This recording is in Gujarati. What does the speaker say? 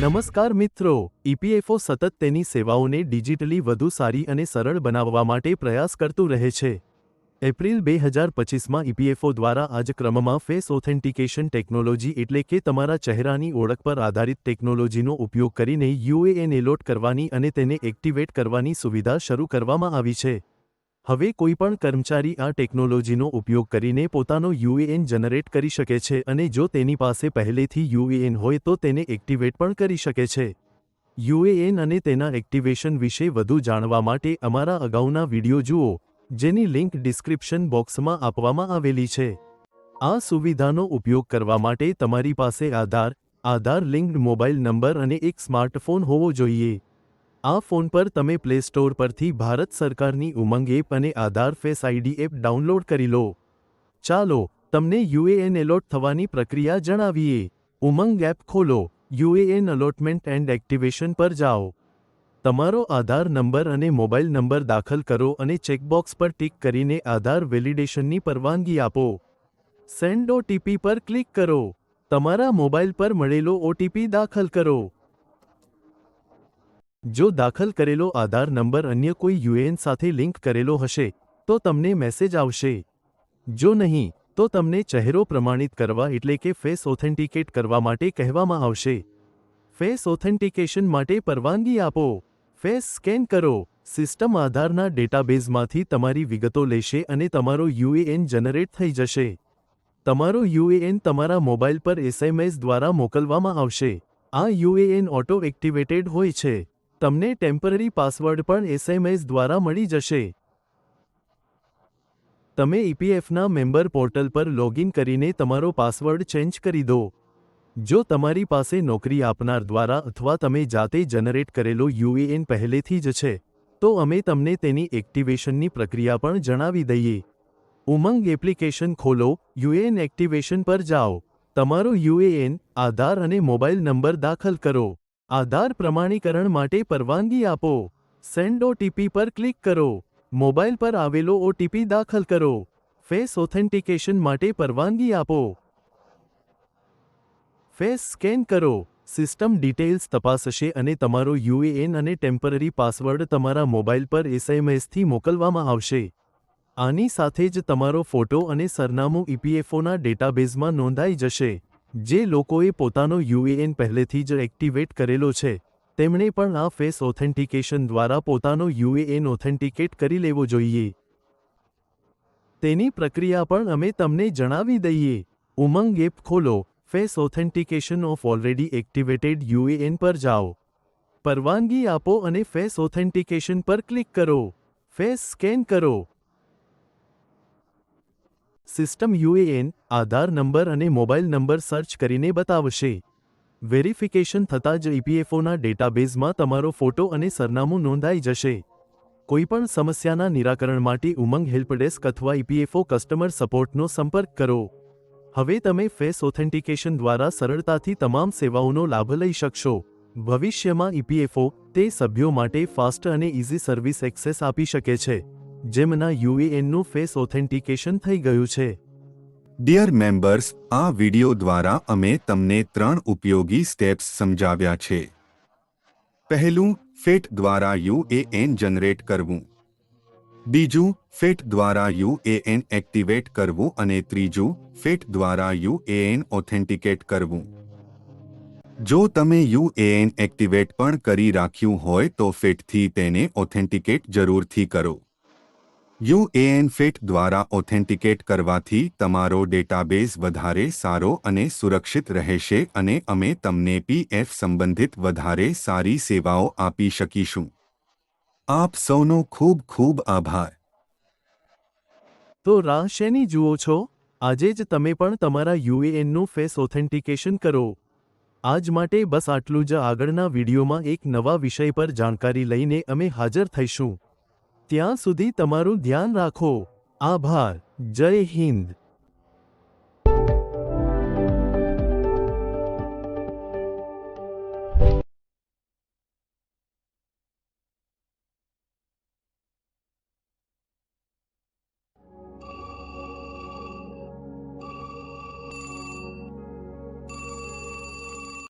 નમસ્કાર મિત્રો ઈપીએફઓ સતત તેની સેવાઓને ડિજિટલી વધુ સારી અને સરળ બનાવવા માટે પ્રયાસ કરતું રહે છે. એપ્રિલ બે હજાર પચીસમાં ઈપીએફઓ દ્વારા આજ ક્રમમાં ફેસ ઓથેન્ટિકેશન ટેકનોલોજી એટલે કે તમારા ચહેરાની ઓળખ પર આધારિત ટેકનોલોજીનો ઉપયોગ કરીને યુએએન એલોટ કરવાની અને તેને એક્ટિવેટ કરવાની સુવિધા શરૂ કરવામાં આવી છે. હવે કોઈપણ કર્મચારી આ ટેકનોલોજીનો ઉપયોગ કરીને પોતાનો યુએએન જનરેટ કરી શકે છે અને જો તેની પાસે પહેલેથી યુએએન હોય તો તેને એક્ટિવેટ પણ કરી શકે છે. યુએએન અને તેના એક્ટિવેશન વિશે વધુ જાણવા માટે અમારા અગાઉના વીડિયો જુઓ, જેની લિંક ડિસ્ક્રિપ્શન બોક્સમાં આપવામાં આવેલી છે. આ સુવિધાનો ઉપયોગ કરવા માટે તમારી પાસે Aadhaar Aadhaar linked mobile number અને એક સ્માર્ટફોન હોવો જોઈએ. આ ફોન પર તમે પ્લે સ્ટોર પરથી ભારત સરકારની ઉમંગ એપ અને Aadhaar face ID app download કરી લો. ચાલો, તમને યુએએન એલોટ થવાની પ્રક્રિયા જણાવીએ. ઉમંગ એપ ખોલો, યુએએન અલોટમેન્ટ એન્ડ એક્ટિવેશન પર જાઓ. તમારો આધાર નંબર અને મોબાઈલ નંબર દાખલ કરો અને ચેકબોક્સ પર ટિક કરીને આધાર વેલિડેશનની પરવાનગી આપો. સેન્ડ ઓટીપી પર ક્લિક કરો. તમારા મોબાઈલ પર મળેલો ઓટીપી દાખલ કરો. જો દાખલ કરેલો આધાર નંબર અન્ય કોઈ યુએએન સાથે લિંક કરેલો હશે, તો તમને મેસેજ આવશે. જો નહીં, તો તમને ચહેરો પ્રમાણિત કરવા એટલે કે ફેસ ઓથેન્ટિકેટ કરવા માટે કહેવામાં આવશે. ફેસ ઓથેન્ટિકેશન માટે પરવાનગી આપો. ફેસ સ્કેન કરો. સિસ્ટમ આધારના ડેટાબેઝમાંથી તમારી વિગતો લેશે અને તમારો યુએએન જનરેટ થઈ જશે. તમારો યુએએન તમારા મોબાઈલ પર એસએમએસ દ્વારા મોકલવામાં આવશે. આ યુએએન ઓટો એક્ટિવેટેડ હોય છે. તમને ટેમ્પરરી પાસવર્ડ પણ એસએમએસ દ્વારા મળી જશે. તમે ઈપીએફના મેમ્બર પોર્ટલ પર લોગિન કરીને તમારો પાસવર્ડ ચેન્જ કરી દો. જો તમારી પાસે નોકરી આપનાર દ્વારા અથવા તમે જાતે જનરેટ કરેલો યુએએન પહેલેથી જ છે, તો અમે તમને તેની એક્ટિવેશનની પ્રક્રિયા પણ જણાવી દઈએ. ઉમંગ એપ્લિકેશન ખોલો, યુએએન એક્ટિવેશન પર જાઓ. તમારો યુએએન, આધાર અને મોબાઈલ નંબર દાખલ કરો. આધાર પ્રમાણીકરણ માટે પરવાનગી આપો. સેન્ડ ઓટીપી પર ક્લિક કરો. મોબાઈલ પર આવેલો ઓટીપી દાખલ કરો. ફેસ ઓથેન્ટિકેશન માટે પરવાનગી આપો. ફેસ સ્કેન કરો. સિસ્ટમ ડિટેલ્સ તપાસશે અને તમારો યુએએન અને ટેમ્પરરી પાસવર્ડ તમારા મોબાઈલ પર એસએમએસથી મોકલવામાં આવશે. આની સાથે જ તમારો ફોટો અને સરનામું ઈપીએફઓના ડેટાબેઝમાં નોંધાઈ જશે. જે લોકોએ પોતાનો યુએએન પહેલેથી જ એક્ટિવેટ કરેલો છે, તેમણે પણ આ ફેસ ઓથેન્ટિકેશન દ્વારા પોતાનો યુએએન ઓથેન્ટિકેટ કરી લેવો જોઈએ. તેની પ્રક્રિયા પણ અમે તમને જણાવી દઈએ. ઉમંગ એપ ખોલો, face authentication of already activated UAN પર જાઓ. પરવાનગી આપો અને ફેસ ઓથેન્ટિકેશન પર ક્લિક કરો. ફેસ સ્કેન કરો. સિસ્ટમ યુએએન, આધાર નંબર અને મોબાઈલ નંબર સર્ચ કરીને બતાવશે. વેરિફિકેશન થતાં જ ઈપીએફઓના ડેટાબેઝમાં તમારો ફોટો અને સરનામું નોંધાઈ જશે. કોઈપણ સમસ્યાના નિરાકરણ માટે ઉમંગ હેલ્પડેસ્ક અથવા ઈપીએફઓ કસ્ટમર સપોર્ટનો સંપર્ક કરો. હવે તમે ફેસ ઓથેન્ટિકેશન દ્વારા સરળતાથી તમામ સેવાઓનો લાભ લઈ શકશો. ભવિષ્યમાં ઈપીએફઓ તે સભ્યો માટે ફાસ્ટ અને ઇઝી સર્વિસ એક્સેસ આપી શકે છે. જેમના યુએએનનું ફેસ ઓથેન્ટિકેશન થઈ ગયું છે. ડિયર મેમ્બર્સ આ વિડિયો દ્વારા અમે તમને ત્રણ ઉપયોગી સ્ટેપ્સ સમજાવ્યા છે. પહેલું ફેટ દ્વારા યુએએન જનરેટ કરવું. બીજું ફેટ દ્વારા યુએએન એક્ટિવેટ કરવું અને ત્રીજું ફેટ દ્વારા યુએએન ઓથેન્ટિકેટ કરવું. જો તમે યુએએન એક્ટિવેટ પણ કરી રાખ્યું હોય તો ફેટથી તેને ઓથેન્ટિકેટ જરૂરથી કરો. યુએએન ફિટ દ્વારા ઓથેન્ટિકેટ કરવાથી તમારો ડેટાબેઝ વધારે સારો અને સુરક્ષિત રહેશે અને અમે તમને પીએફ સંબંધિત વધારે સારી સેવાઓ આપી શકીશું. આપ સૌનો ખૂબ ખૂબ આભાર. તો રાહ શેની જુઓ છો? આજે જ તમે પણ તમારા યુએએનનું ફેસ ઓથેન્ટિકેશન કરો. આજ માટે બસ આટલું જ આગળના વિડીયોમાં એક નવા વિષય પર જાણકારી લઈને અમે હાજર થઈશું. ત્યાં સુધી તમારું ધ્યાન રાખો. આભાર. જય હિન્દ.